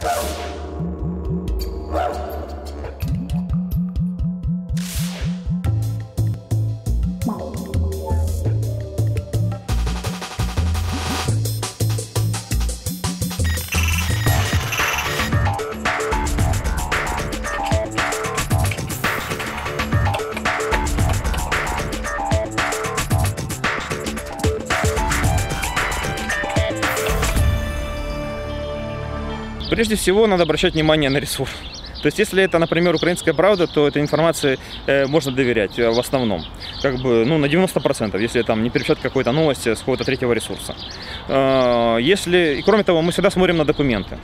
Bye. Прежде всего, надо обращать внимание на ресурс. То есть, если это, например, украинская правда, то этой информации э, можно доверять э, в основном. Как бы, ну, на 90%, если там не перепечатать какой-то новости с какого-то третьего ресурса. Э, если, и кроме того, мы всегда смотрим на документы.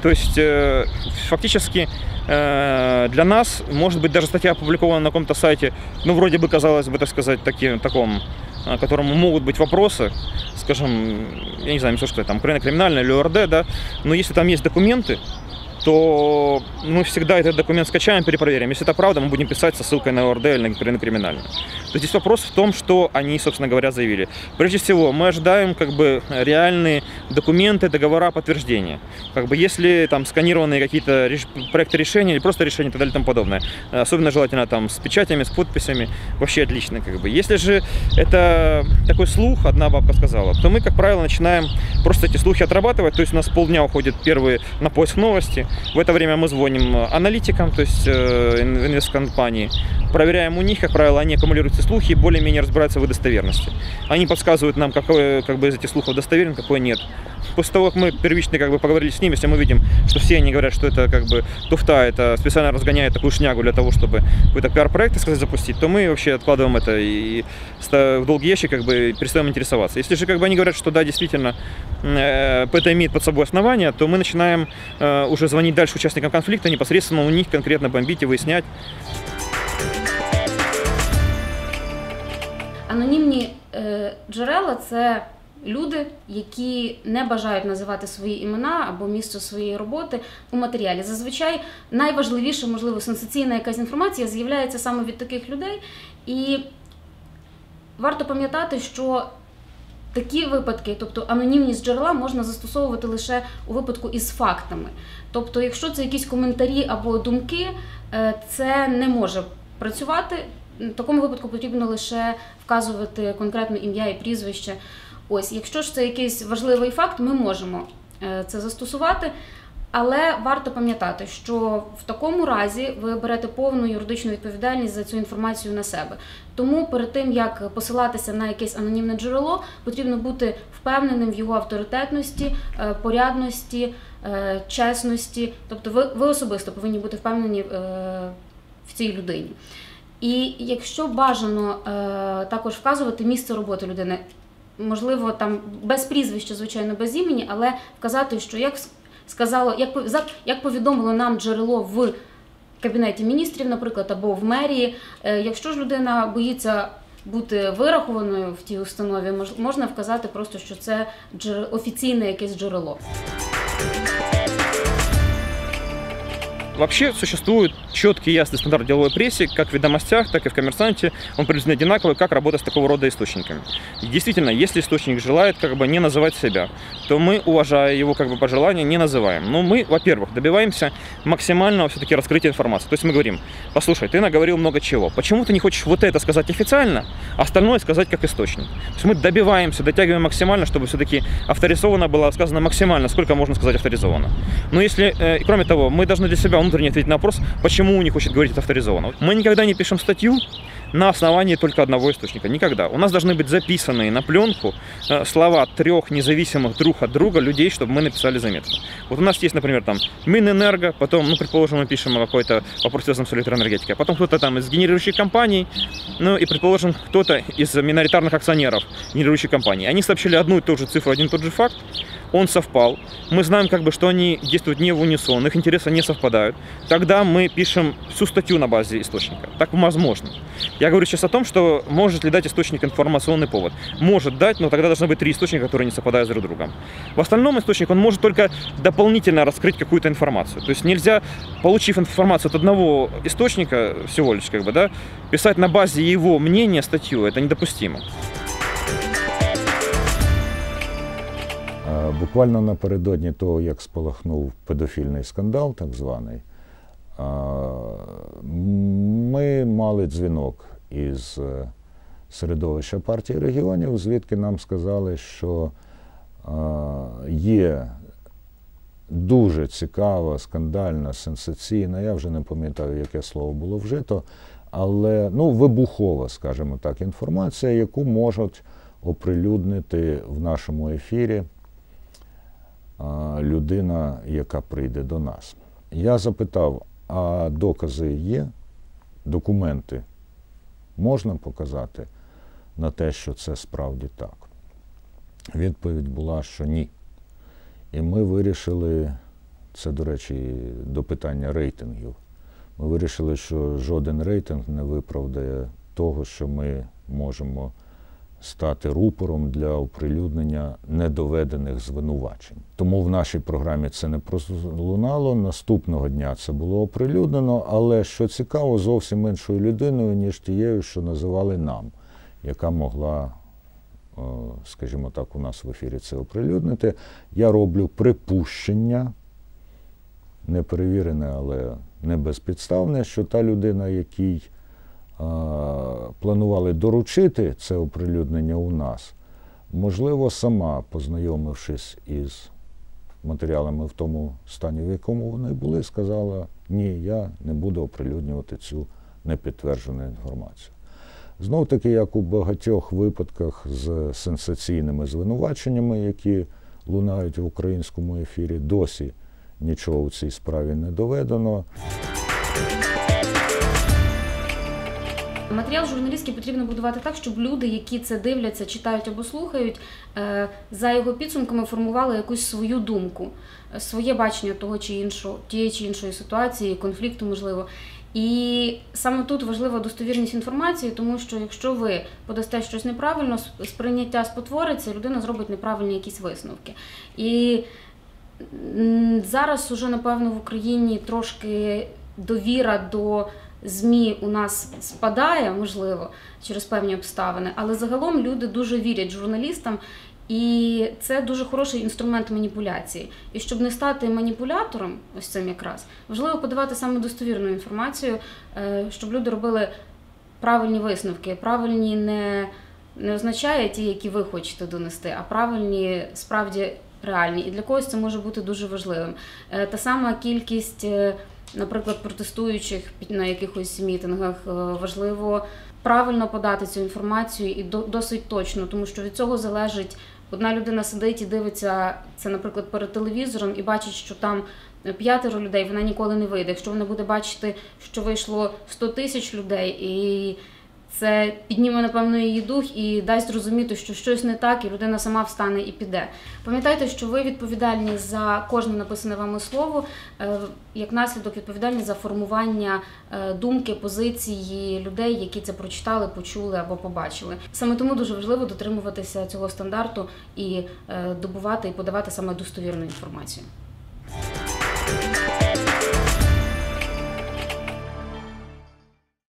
То есть, э, фактически, э, для нас, может быть, даже статья опубликована на каком-то сайте, ну, вроде бы, казалось бы, так сказать, таки, таком, э, которому могут быть вопросы, скажем, я не знаю, не что сказать, там, Украина криминальная или ОРД, да, но если там есть документы, то мы всегда этот документ скачаем, перепроверим. Если это правда, мы будем писать со ссылкой на ОРД или на криминальную. То здесь вопрос в том, что они, собственно говоря, заявили. Прежде всего, мы ожидаем как бы реальные документы, договора, подтверждения. Как бы если там сканированные какие-то реш... проекты решения или просто решения и так далее и тому подобное. Особенно желательно там с печатями, с подписями. Вообще отлично. Как бы. Если же это такой слух, одна бабка сказала, то мы, как правило, начинаем просто эти слухи отрабатывать. То есть у нас полдня уходит первые на поиск новости. В это время мы звоним аналитикам, то есть э, инвесткомпании, проверяем у них, как правило, они аккумулируют слухи и более-менее разбираются в достоверности. Они подсказывают нам, какой как бы, из этих слухов достоверен, какой нет. После того, как мы первично как бы, поговорили с ними, если мы видим, что все они говорят, что это как бы туфта, это специально разгоняет такую шнягу для того, чтобы какой-то пиар-проект, так сказать, запустить, то мы вообще откладываем это и в долгий ящик как бы перестаем интересоваться. Если же как бы они говорят, что да, действительно, э, это имеет под собой основания, то мы начинаем э, уже звонить дальше участникам конфликта, непосредственно у них конкретно бомбить и выяснять. Анонімні е, джерела це люди, які не бажають називати свої імена або місце своєї роботи у матеріалі. Зазвичай найважливіша, можливо, сенсаційна якась інформація з'являється саме від таких людей. І варто пам'ятати, що такі випадки, тобто анонімність джерела, можна застосовувати лише у випадку із фактами. Тобто, якщо це якісь коментарі або думки, е, це не може працювати. В такому випадку потрібно лише вказувати конкретне ім'я і прізвище. Ось, якщо ж це якийсь важливий факт, ми можемо е, це застосувати. Але варто пам'ятати, що в такому разі ви берете повну юридичну відповідальність за цю інформацію на себе. Тому перед тим як посилатися на якесь анонімне джерело, потрібно бути впевненим в його авторитетності, е, порядності, е, чесності. Тобто, ви, ви особисто повинні бути впевнені в цій людині. І якщо бажано також вказувати місце роботи людини можливо, там без прізвища, звичайно, без імені, але вказати, що як сказало, як як повідомило нам джерело в кабінеті міністрів, наприклад, або в мерії, е, якщо ж людина боїться. Бути вирахованою в тій установі можна вказати просто, що це офіційне якесь джерело. Вообще существует четкий ясный стандарт деловой прессе, как в ведомостях, так и в коммерсанте. Он приблизительно одинаковый, как работать с такого рода источниками. И действительно, если источник желает как бы не называть себя, то мы, уважая его как бы пожелания, не называем. Но мы, во-первых, добиваемся максимального все-таки раскрытия информации. То есть мы говорим, послушай, ты наговорил много чего. Почему ты не хочешь вот это сказать официально, а остальное сказать как источник? То есть мы добиваемся, дотягиваем максимально, чтобы все-таки авторизованно было сказано максимально, сколько можно сказать авторизованно. Но если, э, кроме того, мы должны для себя внутренне ответить на вопрос, почему он не хочет говорить это авторизованно. Мы никогда не пишем статью на основании только одного источника. Никогда. У нас должны быть записанные на пленку э, слова трех независимых друг от друга людей, чтобы мы написали заметку. Вот у нас есть, например, там Минэнерго, потом, ну, предположим, мы пишем какой-то вопрос, связанный с электроэнергетикой, а потом кто-то там из генерирующих компаний, ну и, предположим, кто-то из миноритарных акционеров генерирующей компании. Они сообщили одну и ту же цифру, один и тот же факт, он совпал, мы знаем, как бы, что они действуют не в унисон, их интересы не совпадают, тогда мы пишем всю статью на базе источника. Так возможно. Я говорю сейчас о том, что может ли дать источник информационный повод. Может дать, но тогда должны быть три источника, которые не совпадают друг с другом. В остальном источник, он может только дополнительно раскрыть какую-то информацию. То есть нельзя, получив информацию от одного источника всего лишь, как бы, да, писать на базе его мнения статью. Это недопустимо. Е, Буквально напередодні того, як спалахнув педофільний скандал, так званий, е, ми мали дзвінок із е, середовища партії регіонів, звідки нам сказали, що е, є дуже цікава, скандальна, сенсаційна, я вже не пам'ятаю, яке слово було вжито, але ну, вибухова, скажімо так, інформація, яку можуть оприлюднити в нашому ефірі а, людина, яка прийде до нас. Я запитав, а докази є, документи можна показати на те, що це справді так? Відповідь була, що ні. І ми вирішили, це, до речі, до питання рейтингів. Ми вирішили, що жоден рейтинг не виправдає того, що ми можемо стати рупором для оприлюднення недоведених звинувачень. Тому в нашій програмі це не пролунало. Наступного дня це було оприлюднено, але що цікаво, зовсім іншою людиною, ніж тією, що називали нам, яка могла скажімо так, у нас в ефірі це оприлюднити. Я роблю припущення, не перевірене, але не безпідставне, що та людина, якій планували доручити це оприлюднення у нас, можливо, сама, познайомившись із матеріалами в тому стані, в якому вони були, сказала, ні, я не буду оприлюднювати цю непідтверджену інформацію. Знов таки, як у багатьох випадках з сенсаційними звинуваченнями, які лунають в українському ефірі, досі нічого у цій справі не доведено. Матеріал журналістський потрібно будувати так, щоб люди, які це дивляться, читають або слухають, е, за його підсумками формували якусь свою думку, своє бачення того чи іншого, тієї чи іншої ситуації, конфлікту, можливо. І саме тут важлива достовірність інформації, тому що якщо ви подасте щось неправильно, сприйняття спотвориться, людина зробить неправильні якісь висновки. І зараз уже, напевно, в Україні трошки довіра до ЗМІ у нас спадає, можливо, через певні обставини, але загалом люди дуже вірять журналістам, і це дуже хороший інструмент маніпуляції. І щоб не стати маніпулятором, ось цим якраз, важливо подавати саме достовірну інформацію, е, щоб люди робили правильні висновки. Правильні не, не означає ті, які ви хочете донести, а правильні справді реальні. І для когось це може бути дуже важливим. Е, Та сама кількість, е, наприклад, протестуючих на якихось мітингах е, важливо правильно подати цю інформацію і до- досить точно, тому що від цього залежить. Одна людина сидить і дивиться це, наприклад, перед телевізором і бачить, що там п'ятеро людей, вона ніколи не вийде. Якщо вона буде бачити, що вийшло 100 тисяч людей, і це підніме, напевно, її дух і дасть зрозуміти, що щось не так, і людина сама встане і піде. Пам'ятайте, що ви відповідальні за кожне написане вами слово, е, як наслідок відповідальні за формування е, думки, позиції людей, які це прочитали, почули або побачили. Саме тому дуже важливо дотримуватися цього стандарту і е, добувати і подавати саме достовірну інформацію.